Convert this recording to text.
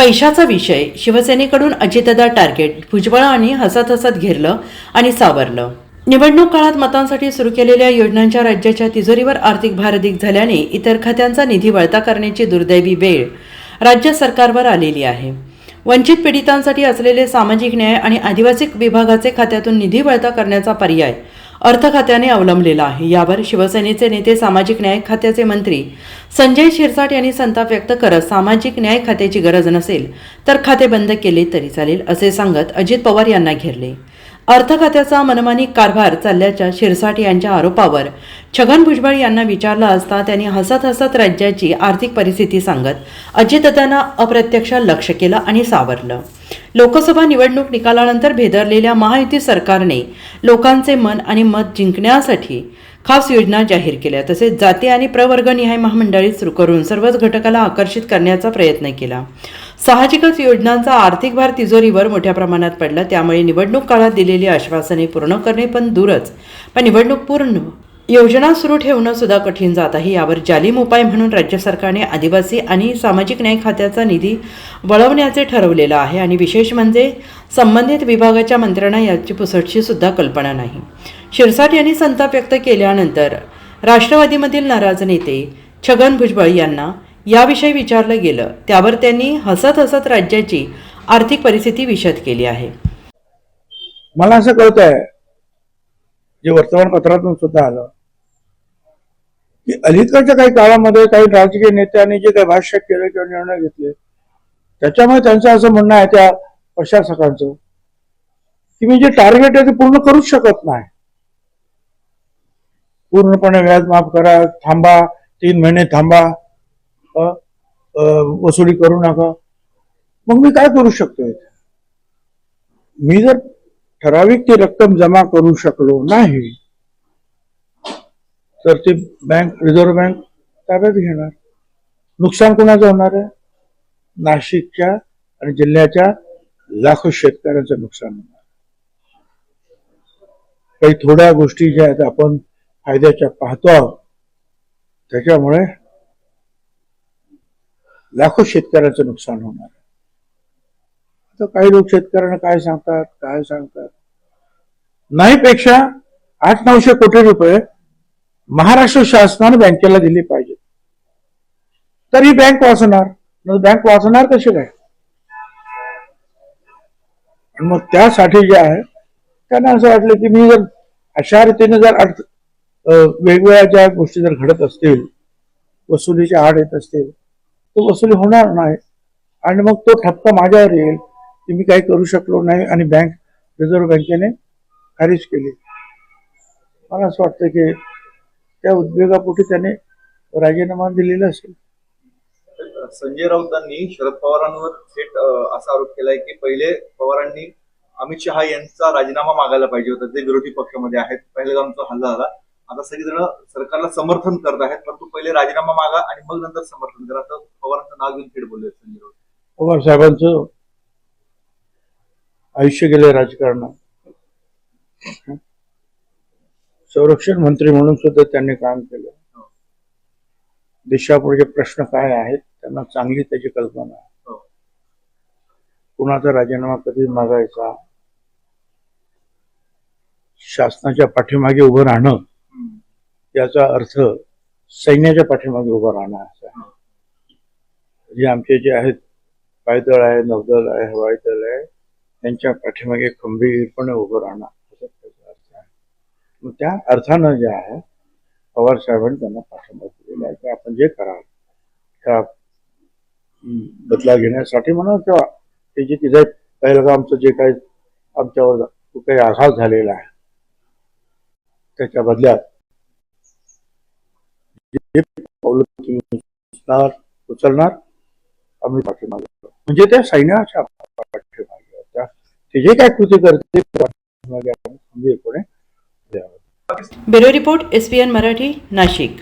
पैशाचा विषय शिवसेनेकडून अजितदा टार्गेट भुजबळ आणि हसत हसत घेरलं आणि सावरलं. निवडणूक काळात मतांसाठी सुरू केलेल्या योजनांच्या राज्याच्या तिजोरीवर आर्थिक भार अधिक झाल्याने इतर खात्यांचा निधी वळता करण्याची दुर्दैवी वेळ राज्य सरकारवर आलेली आहे. वंचित पीडितांसाठी असलेले सामाजिक न्याय आणि आदिवासी विभागाचे खात्यातून निधी वळता करण्याचा पर्याय अर्थ खात्याने अवलंबलेला आहे. यावर शिवसेनेचे नेते सामाजिक न्याय खात्याचे मंत्री संजय शिरसाट यांनी संताप व्यक्त करत सामाजिक न्याय खात्याची गरज नसेल तर खाते बंद केले तरी चालेल असे सांगत अजित पवार यांना घेरले. अर्थ खात्याचा मनमानी कारभार चालल्याच्या शिरसाट यांच्या आरोपावर छगन भुजबळ यांना विचारलं असता त्यांनी हसत हसत राज्याची आर्थिक परिस्थिती सांगत अजितदादांना अप्रत्यक्ष लक्ष केलं आणि सावरलं. लोकसभा निवडणूक निकालानंतर भेदरलेल्या महायुती सरकारने लोकांचे मन आणि मत जिंकण्यासाठी खास योजना जाहीर केल्या तसेच जाती आणि प्रवर्गनिहाय महामंडळी सुरू करून सर्वच घटकाला आकर्षित करण्याचा प्रयत्न केला. साहजिकच योजनांचा आर्थिक भार तिजोरीवर मोठ्या प्रमाणात पडला. त्यामुळे निवडणूक काळात दिलेली आश्वासने पूर्ण करणे पण दूरच. पण निवडणूक पूर्ण योजना सुरू ठेवणं सुद्धा कठीण जात आहे. यावर जालीम उपाय म्हणून राज्य सरकारने आदिवासी आणि सामाजिक न्याय खात्याचा निधी वळवण्याचे ठरवलेलं आहे आणि विशेष म्हणजे संबंधित विभागाच्या मंत्र्यांना याची पुसटची सुद्धा कल्पना नाही. शिरसाट यांनी संताप व्यक्त केल्यानंतर राष्ट्रवादीमधील नाराज नेते छगन भुजबळ यांना याविषयी विचारलं गेलं त्यावर त्यांनी हसत हसत राज्याची आर्थिक परिस्थिती विशद केली आहे. मला असं कळत आहे जे वर्तमानपत्रातून सुद्धा आलं की अलीकडच्या काही काळामध्ये काही राजकीय नेत्यांनी जे काही भाष्य केलं किंवा निर्णय घेतले त्याच्यामुळे त्यांचं असं म्हणणं आहे त्या प्रशासकांचं की मी जे टार्गेट आहे ते पूर्ण करूच शकत नाही. पूर्णपणे व्याज माफ करा थांबा तीन महिने थांबा वसुली करू नका. मग मी काय करू शकतो इथे? मी जर ठराविक ती रक्कम जमा करू शकलो नाही तर ती बँक रिझर्व्ह बँक ताब्यात घेणार. नुकसान कोणाचं होणार आहे? नाशिकच्या आणि जिल्ह्याच्या लाखो शेतकऱ्यांचं नुकसान होणार काही थोड्या गोष्टी ज्या आहेत आपण फायद्याच्या पाहतो आहोत. त्याच्यामुळे लाखो शेतकऱ्यांचं नुकसान होणार आहे. तर काही लोक शेतकऱ्यांना काय सांगतात काय सांगतात? नाही पेक्षा आठ नऊशे कोटी रुपये महाराष्ट्र शासनाने बँकेला दिले पाहिजे तर ही बँक वाचणार मग बँक वाचणार कशी काय? आणि मग त्यासाठी जे आहे त्यांना असं वाटलं की मी जर अशा रीतीने जर अर्थ- वेगवेगळ्या ज्या गोष्टी जर घडत असतील वसुलीच्या आड येत असतील तो वसुली होणार नाही. आणि मग तो ठपका माझ्यावर येईल की मी काही करू शकलो नाही आणि बँक रिझर्व्ह बँकेने खारिज केली. मला असं वाटतं की त्या उद्योगापोटी त्याने राजीनामा दिलेला असेल. संजय राऊतांनी शरद पवारांवर थेट असा आरोप केलाय की पहिले पवारांनी अमित शहा यांचा राजीनामा मागायला पाहिजे होता. जे विरोधी पक्षामध्ये आहेत. पहिलगामचा हल्ला झाला. आता सगळेजण सरकारला समर्थन करत आहेत परंतु पहिले राजीनामा मागा आणि मग नंतर समर्थन करा. असं पवारांचं नाव घेऊन थेट बोलले संजय राऊत. पवार साहेबांचं आयुष्य गेले राजकारणात. संरक्षण मंत्री म्हणून सुद्धा त्यांनी काम केलं. देशापुढे प्रश्न काय आहेत त्यांना चांगली त्याची कल्पना आहे. हो. कुणाचा राजीनामा कधी मागायचा? शासनाच्या पाठीमागे उभं राहणं. याचा अर्थ सैन्याच्या पाठीमागे उभं राहणं असं आहे. जे आमचे जे आहेत पायदळ आहे नौदल आहे हवाई दल आहे त्यांच्या पाठीमागे खंबीरपणे उभं राहणं असं त्याचा अर्थ आहे. मग त्या अर्थानं जे आहे पवार साहेबांनी त्यांना पाठिंबा दिलेला आहे की आपण जे कराल त्या बदला घेण्यासाठी म्हणा किंवा ते जे तिथे पहिलं आमचं जे काही आमच्यावर काही आघात झालेला आहे त्याच्या बदल्यात हे पावलं तुम्ही उचलणार उचलणार आम्ही पाठिंबा म्हणजे त्या सैन्याच्या पाठीमागे त्या ते जे काय कृती करते पाठीमागे आम्ही खंबीरपणे द्यावं bureau report S P N Marathi Nashik.